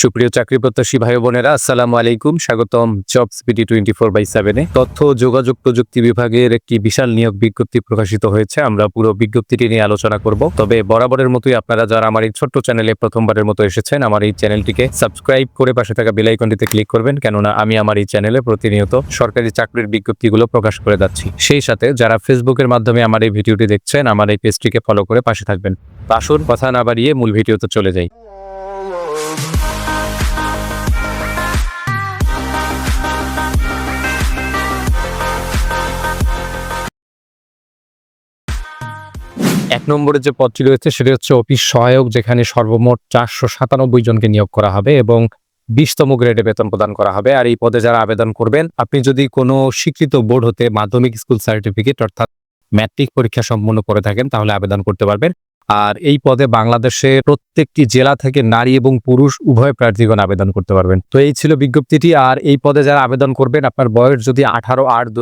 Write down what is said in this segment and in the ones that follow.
সুপ্রিয় চাকরি প্রত্যাশী ভাই বোনেরা, আসসালামু আলাইকুম। স্বাগতম job speedy twenty four by সেভেনে তথ্য, যোগাযোগ প্রযুক্তি বিভাগের একটি বিশাল নিয়োগ বিজ্ঞপ্তি প্রকাশিত হয়েছে। আমরা পুরো বিজ্ঞপ্তিটি নিয়ে আলোচনা করব। তবে বরাবরের মতোই আপনারা যারা আমার এই ছোট্ট চ্যানেলে প্রথমবারের মতো এসেছেন, আমার এই চ্যানেলটিকে সাবস্ক্রাইব করে পাশে থাকা বেল আইকনটিতে ক্লিক করবেন, কেননা আমি আমার এই চ্যানেলে প্রতিনিয়ত সরকারি চাকরির বিজ্ঞপ্তিগুলো প্রকাশ করে যাচ্ছি। সেই সাথে যারা ফেসবুকের মাধ্যমে আমার এই ভিডিওটি দেখছেন, আমার এই পেজটিকে ফলো করে পাশে থাকবেন। আসুন, কথা না বাড়িয়ে মূল ভিডিওতে চলে যাই। এক নম্বরের যে পদটি রয়েছে সেটি হচ্ছে অফিস সহায়ক, যেখানে সর্বমোট চারশো সাতানব্বই জনকে নিয়োগ করা হবে এবং বিশতম গ্রেডে বেতন প্রদান করা হবে। আর এই পদে যারা আবেদন করবেন, আপনি যদি কোনো স্বীকৃত বোর্ড হতে মাধ্যমিক স্কুল সার্টিফিকেট, অর্থাৎ ম্যাট্রিক পরীক্ষা সম্পন্ন করে থাকেন, তাহলে আবেদন করতে পারবেন। আর এই পদে বাংলাদেশে প্রত্যেকটি জেলা থেকে নারী এবং পুরুষ উভয় প্রার্থীগণ আবেদন করতে পারবেন। তো এই ছিল বিজ্ঞপ্তিটি, আর এই পদে যারা আবেদন করবেন, আপনার বয়স যদি আঠারো আট দু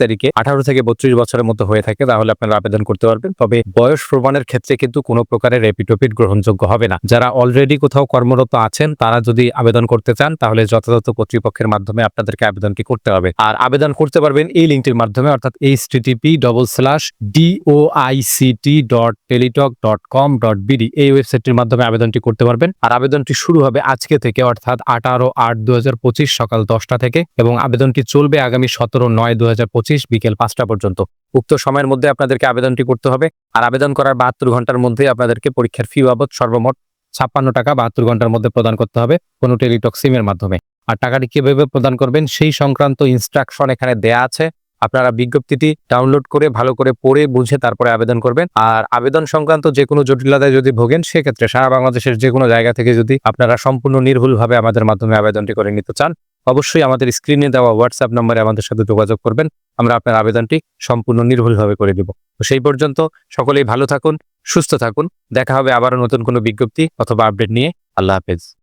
তারিখে আঠারো থেকে বত্রিশ বছরের মতো হয়ে থাকে, তাহলে আপনারা আবেদন করতে পারবেন। তবে বয়স প্রমাণের ক্ষেত্রে কিন্তু কোনো প্রকারের রেপিটোপিট গ্রহণযোগ্য হবে না। যারা অলরেডি কোথাও কর্মরত আছেন, তারা যদি আবেদন করতে চান, তাহলে যথাযথ কর্তৃপক্ষের মাধ্যমে আপনাদেরকে আবেদনটি করতে হবে। আর আবেদন করতে পারবেন এই লিঙ্কটির মাধ্যমে, অর্থাৎ HTTP double slash DOICT dot Teletalk dot com dot BD এই ওয়েবসাইটটির মাধ্যমে আবেদনটি করতে পারবেন। আর আবেদনটি শুরু হবে আজকে থেকে, অর্থাৎ আঠারো আট দু সকাল দশটা থেকে এবং আবেদনটি চলবে আগামী সতেরো নয় দু বিকেল পাঁচটা পর্যন্ত। উক্ত সময়ের মধ্যে আপনাদেরকে আবেদনটি করতে হবে। আর আবেদন করার বাহাত্তর ঘণ্টার মধ্যে আপনাদেরকে পরীক্ষার ফি বাবদ সর্বমোট ছাপ্পান্ন টাকা বাহাত্তর ঘণ্টার মধ্যে প্রদান করতে হবে কোনো টেলিটক সিমের মাধ্যমে। আর টাকাটি কীভাবে প্রদান করবেন সেই সংক্রান্ত ইনস্ট্রাকশন এখানে দেয়া আছে। আপনারা বিজ্ঞপ্তিটি ডাউনলোড করে ভালো করে পড়ে, বুঝে তারপরে আবেদন করবেন। আর আবেদন সংক্রান্ত যে কোনো জটিলতায় যদি ভোগেন, সেক্ষেত্রে সারা বাংলাদেশের যে কোনো জায়গা থেকে যদি আপনারা সম্পূর্ণ নির্ভুলভাবে আমাদের মাধ্যমে আবেদনটি করে নিতে চান, অবশ্যই আমাদের স্ক্রিনে দেওয়া হোয়াটসঅ্যাপ নম্বরে আমাদের সাথে যোগাযোগ করবেন। আমরা আপনার আবেদনটি সম্পূর্ণ নির্ভুলভাবে করে দিব। তো সেই পর্যন্ত সকলেই ভালো থাকুন, সুস্থ থাকুন। দেখা হবে আবারও নতুন কোনো বিজ্ঞপ্তি অথবা আপডেট নিয়ে। আল্লাহ হাফেজ।